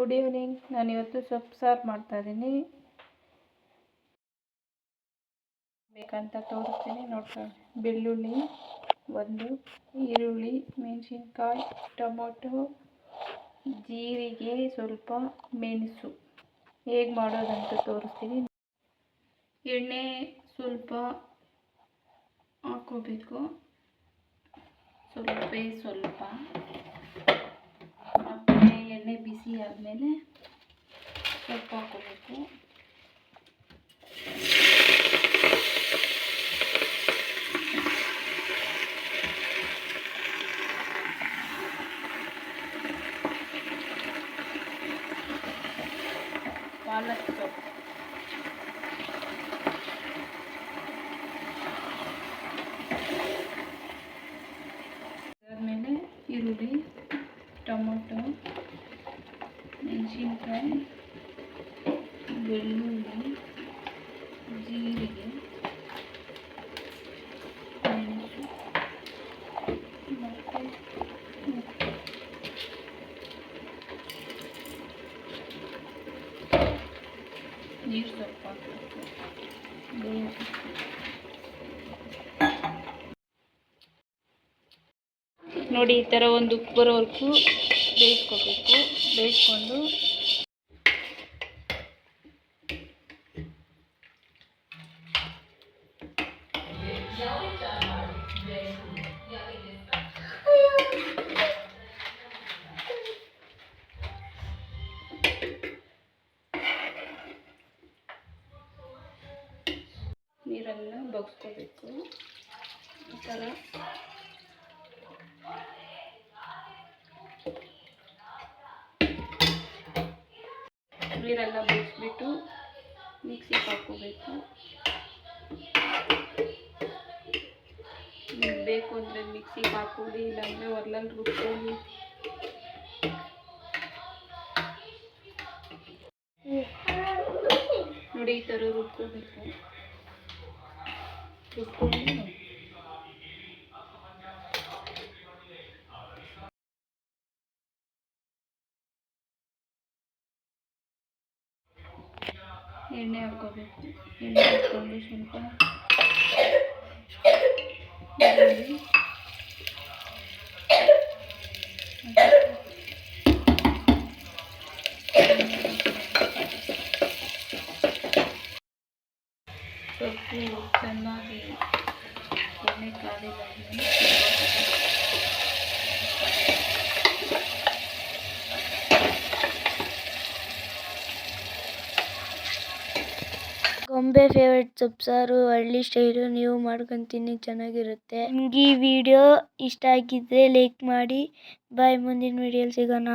Good evening ನಾನು ಇವತ್ತು ಸೊಪ್ಪು ಸಾರು ಮಾಡ್ತಾಯಿದ್ದೀನಿ ಬೇಕಂತ ತೋರಿಸ್ತೀನಿ. ನೋಡ್ಕೊಳ್ಳಿ ಬೆಳ್ಳುಳ್ಳಿ ಒಂದು, ಈರುಳ್ಳಿ, ಮೆಣಸಿನ್ಕಾಯಿ, ಟೊಮೊಟೊ, ಜೀರಿಗೆ, ಸ್ವಲ್ಪ ಮೆಣಸು. ಹೇಗೆ ಮಾಡೋದಂತ ತೋರಿಸ್ತೀನಿ. ಎಣ್ಣೆ ಸ್ವಲ್ಪ ಹಾಕೋಬೇಕು ಸ್ವಲ್ಪ ಸ್ವಲ್ಪ. ಎಣ್ಣೆ ಬಿಸಿ ಆದಮೇಲೆ ಸೊಪ್ಪು ಹಾಕೋಬೇಕು ಪಾಲಕ್ ಸೊಪ್ಪು ಮೆಣಸಿನ್ಕಾಯಿ ಬೆಳ್ಳುಳ್ಳಿ ಜೀರಿಗೆ ಮೆಣಸು ಮತ್ತು ಉಪ್ಪು ನೀರು ಸ್ವಲ್ಪ ಹಾಕಬೇಕು ಬೇಯಿಸ್ಬೇಕು ನೋಡಿ ಈ ಥರ ಒಂದು ಉಪ್ಪು ಬರೋವರೆಗೂ ಬೇಯಿಸ್ಕೋಬೇಕು ಬೇಯಿಸ್ಕೊಂಡು ನೀರೆಲ್ಲ ಬಗ್ಸ್ಕೋಬೇಕು. ಈ ಥರ. ನೀರೆಲ್ಲ ಬಗ್ಸ್ಬಿಟ್ಟು ಮಿಕ್ಸಿಗೆ ಹಾಕ್ಕೋಬೇಕು. ಬೇಕು ಅಂದರೆ ಮಿಕ್ಸಿಗೆ ಹಾಕ್ಕೊಳ್ಳಿ ಇಲ್ಲಾಂದರೆ ಒರ್ಲಲ್ಲಿ ರುಬ್ಕೊಳ್ಳಿ. ನೋಡಿ ಈ ಥರ ರುಬ್ಕೋಬೇಕು. ರುಬ್ಕೊಂಡು ಎಣ್ಣೆ ಹಾಕೋಬೇಕು ಎಣ್ಣೆ ಹಾಕ್ಕೊಂಡು ಸ್ವಲ್ಪ सबको करना भी काले लगने ಗೊಂಬೆ ಫೇವ್ರೇಟ್ ಸೊಪ್ಸಾರು ಹಳ್ಳಿ ಸ್ಟೈಲು ನೀವು ಮಾಡ್ಕೊತೀನಿ, ಚೆನ್ನಾಗಿರುತ್ತೆ. ನಿಮ್ಗೆ ಈ ವಿಡಿಯೋ ಇಷ್ಟ ಆಗಿದ್ದರೆ ಲೈಕ್ ಮಾಡಿ. ಬಾಯ್ ಮುಂದಿನ ವಿಡಿಯೋಲಿ ಸಿಗೋಣ.